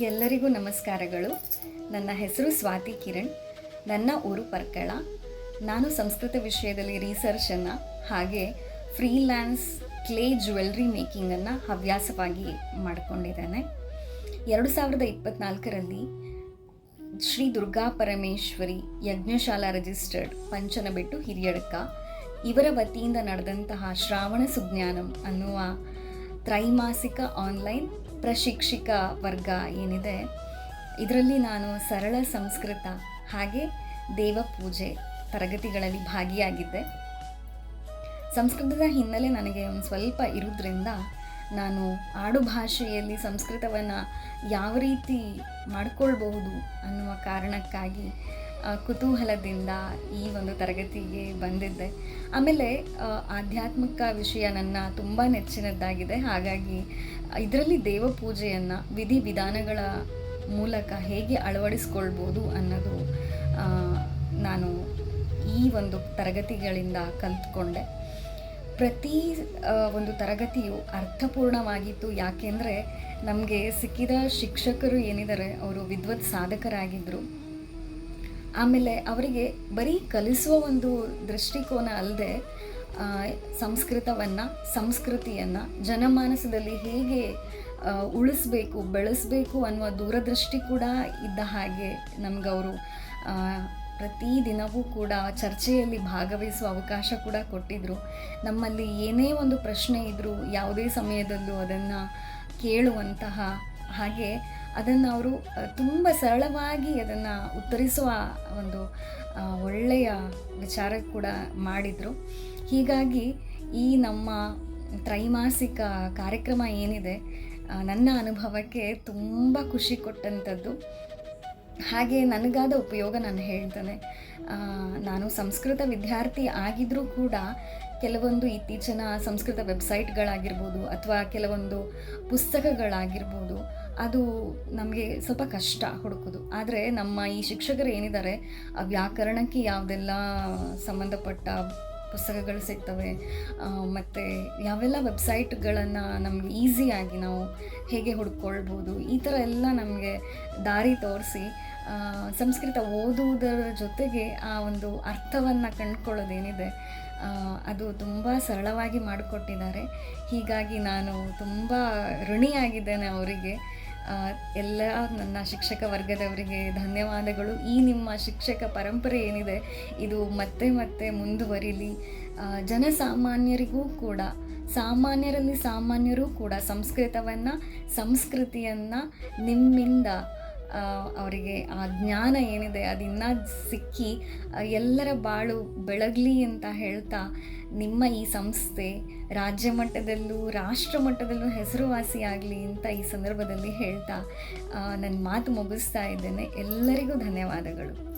ಎಲ್ಲರಿಗೂ ನಮಸ್ಕಾರಗಳು. ನನ್ನ ಹೆಸರು ಸ್ವಾತಿ ಕಿರಣ್. ನನ್ನ ಊರು ಪರ್ಕಳ. ನಾನು ಸಂಸ್ಕೃತ ವಿಷಯದಲ್ಲಿ ರಿಸರ್ಚನ್ನು ಹಾಗೆ ಫ್ರೀಲ್ಯಾನ್ಸ್ ಕ್ಲೇ ಜ್ಯುವೆಲ್ರಿ ಮೇಕಿಂಗನ್ನು ಹವ್ಯಾಸವಾಗಿ ಮಾಡಿಕೊಂಡಿದ್ದೇನೆ. ಎರಡು ಸಾವಿರದ ಇಪ್ಪತ್ತ್ನಾಲ್ಕರಲ್ಲಿ ಶ್ರೀ ದುರ್ಗಾ ಪರಮೇಶ್ವರಿ ಯಜ್ಞಶಾಲಾ ರಿಜಿಸ್ಟರ್ಡ್ ಪಂಚನಬೆಟ್ಟು ಹಿರಿಯಡ್ಕ. ಇವರ ವತಿಯಿಂದ ನಡೆದಂತಹ ಶ್ರಾವಣ ಸುಜ್ಞಾನಂ ಅನ್ನುವ ತ್ರೈಮಾಸಿಕ ಆನ್ಲೈನ್ ಪ್ರಶಿಕ್ಷಿಕ ವರ್ಗ ಏನಿದೆ, ಇದರಲ್ಲಿ ನಾನು ಸರಳ ಸಂಸ್ಕೃತ ಹಾಗೆ ದೇವ ಪೂಜೆ ತರಗತಿಗಳಲ್ಲಿ ಭಾಗಿಯಾಗಿದ್ದೆ. ಸಂಸ್ಕೃತದ ಹಿನ್ನೆಲೆ ನನಗೆ ಒಂದು ಸ್ವಲ್ಪ ಇರೋದ್ರಿಂದ ನಾನು ಆಡು ಭಾಷೆಯಲ್ಲಿ ಸಂಸ್ಕೃತವನ್ನು ಯಾವ ರೀತಿ ಮಾಡಿಕೊಳ್ಬಹುದು ಅನ್ನುವ ಕಾರಣಕ್ಕಾಗಿ ಕುತೂಹಲದಿಂದ ಈ ಒಂದು ತರಗತಿಗೆ ಬಂದಿದ್ದೆ. ಆಮೇಲೆ ಆಧ್ಯಾತ್ಮಿಕ ವಿಷಯ ನನ್ನ ತುಂಬ ನೆಚ್ಚಿನದ್ದಾಗಿದೆ. ಹಾಗಾಗಿ, ಇದರಲ್ಲಿ ದೇವಪೂಜೆಯನ್ನು ವಿಧಿ ವಿಧಾನಗಳ ಮೂಲಕ ಹೇಗೆ ಅಳವಡಿಸ್ಕೊಳ್ಬೋದು ಅನ್ನೋದು ನಾನು ಈ ಒಂದು ತರಗತಿಗಳಿಂದ ಕಲ್ತ್ಕೊಂಡೆ. ಪ್ರತಿ ಒಂದು ತರಗತಿಯು ಅರ್ಥಪೂರ್ಣವಾಗಿತ್ತು. ಯಾಕೆಂದರೆ, ನಮಗೆ ಸಿಕ್ಕಿದ ಶಿಕ್ಷಕರು ಏನಿದ್ದಾರೆ, ಅವರು ವಿದ್ವತ್ ಸಾಧಕರಾಗಿದ್ದರು ಆಮೇಲೆ ಅವರಿಗೆ ಬರೀ ಕಲಿಸುವ ಒಂದು ದೃಷ್ಟಿಕೋನ ಅಲ್ಲದೆ ಸಂಸ್ಕೃತವನ್ನು, ಸಂಸ್ಕೃತಿಯನ್ನು, ಜನಮಾನಸದಲ್ಲಿ ಹೇಗೆ ಉಳಿಸ್ಬೇಕು, ಬೆಳೆಸಬೇಕು ಅನ್ನುವ ದೂರದೃಷ್ಟಿ ಕೂಡ ಇದ್ದ ಹಾಗೆ ನಮಗವರು ಪ್ರತಿದಿನವೂ ಕೂಡ ಚರ್ಚೆಯಲ್ಲಿ ಭಾಗವಹಿಸುವ ಅವಕಾಶ ಕೂಡ ಕೊಟ್ಟಿದ್ದರು ನಮ್ಮಲ್ಲಿ ಏನೇ ಒಂದು ಪ್ರಶ್ನೆ ಇದ್ದರೂ ಯಾವುದೇ ಸಮಯದಲ್ಲೂ ಅದನ್ನು ಕೇಳುವಂತಹ ಹಾಗೆ ಅದನ್ನು ಅವರು ತುಂಬ ಸರಳವಾಗಿ ಅದನ್ನು ಉತ್ತರಿಸುವ ಒಂದು ಒಳ್ಳೆಯ ವಿಚಾರ ಕೂಡ ಮಾಡಿದರು. ಹೀಗಾಗಿ ಈ ನಮ್ಮ ತ್ರೈಮಾಸಿಕ ಕಾರ್ಯಕ್ರಮ ಏನಿದೆ ನನ್ನ ಅನುಭವಕ್ಕೆ ತುಂಬ ಖುಷಿ ಕೊಟ್ಟಂಥದ್ದು. ಹಾಗೆ ನನಗಾದ ಉಪಯೋಗ ನಾನು ಹೇಳ್ತೇನೆ. ನಾನು ಸಂಸ್ಕೃತ ವಿದ್ಯಾರ್ಥಿ ಆಗಿದ್ದರೂ ಕೂಡ ಕೆಲವೊಂದು ಇತ್ತೀಚಿನ ಸಂಸ್ಕೃತ ವೆಬ್ಸೈಟ್ಗಳಾಗಿರ್ಬೋದು ಅಥವಾ ಕೆಲವೊಂದು ಪುಸ್ತಕಗಳಾಗಿರ್ಬೋದು ಅದು ನಮಗೆ ಸ್ವಲ್ಪ ಕಷ್ಟ ಹುಡುಕೋದು. ಆದರೆ ನಮ್ಮ ಈ ಶಿಕ್ಷಕರು ಏನಿದ್ದಾರೆ, ಆ ವ್ಯಾಕರಣಕ್ಕೆ ಯಾವುದೆಲ್ಲ ಸಂಬಂಧಪಟ್ಟ ಪುಸ್ತಕಗಳು ಸಿಗ್ತವೆ ಮತ್ತು ಯಾವೆಲ್ಲ ವೆಬ್ಸೈಟ್ಗಳನ್ನು ನಮಗೆ ಈಸಿಯಾಗಿ ನಾವು ಹೇಗೆ ಹುಡ್ಕೊಳ್ಬೋದು, ಈ ಥರ ಎಲ್ಲ ನಮಗೆ ದಾರಿ ತೋರಿಸಿ ಸಂಸ್ಕೃತ ಓದುವುದರ ಜೊತೆಗೆ ಆ ಒಂದು ಅರ್ಥವನ್ನು ಕಂಡುಕೊಳ್ಳೋದೇನಿದೆ ಅದು ತುಂಬ ಸರಳವಾಗಿ ಮಾಡಿಕೊಟ್ಟಿದ್ದಾರೆ. ಹೀಗಾಗಿ ನಾನು ತುಂಬ ಋಣಿಯಾಗಿದ್ದೇನೆ ಅವರಿಗೆ. ಎಲ್ಲ ನನ್ನ ಶಿಕ್ಷಕ ವರ್ಗದವರಿಗೆ ಧನ್ಯವಾದಗಳು. ಈ ನಿಮ್ಮ ಶಿಕ್ಷಕ ಪರಂಪರೆ ಏನಿದೆ, ಇದು ಮತ್ತೆ ಮತ್ತೆ ಮುಂದುವರಿಲಿ. ಜನಸಾಮಾನ್ಯರಿಗೂ ಕೂಡ, ಸಾಮಾನ್ಯರಲ್ಲಿ ಸಾಮಾನ್ಯರೂ ಕೂಡ ಸಂಸ್ಕೃತವನ್ನು, ಸಂಸ್ಕೃತಿಯನ್ನು ನಿಮ್ಮಿಂದ ಅವರಿಗೆ ಆ ಜ್ಞಾನ ಏನಿದೆ ಅದಿನ್ನ ಸಿಕ್ಕಿ ಎಲ್ಲರ ಬಾಳು ಬೆಳಗಲಿ ಅಂತ ಹೇಳ್ತಾ ನಿಮ್ಮ ಈ ಸಂಸ್ಥೆ ರಾಜ್ಯ ಮಟ್ಟದಲ್ಲೂ, ರಾಷ್ಟ್ರ ಮಟ್ಟದಲ್ಲೂ ಹೆಸರುವಾಸಿಯಾಗಲಿ ಅಂತ ಈ ಸಂದರ್ಭದಲ್ಲಿ ಹೇಳ್ತಾ ನನ್ನ ಮಾತು ಮುಗಿಸ್ತಾ ಇದ್ದೇನೆ. ಎಲ್ಲರಿಗೂ ಧನ್ಯವಾದಗಳು.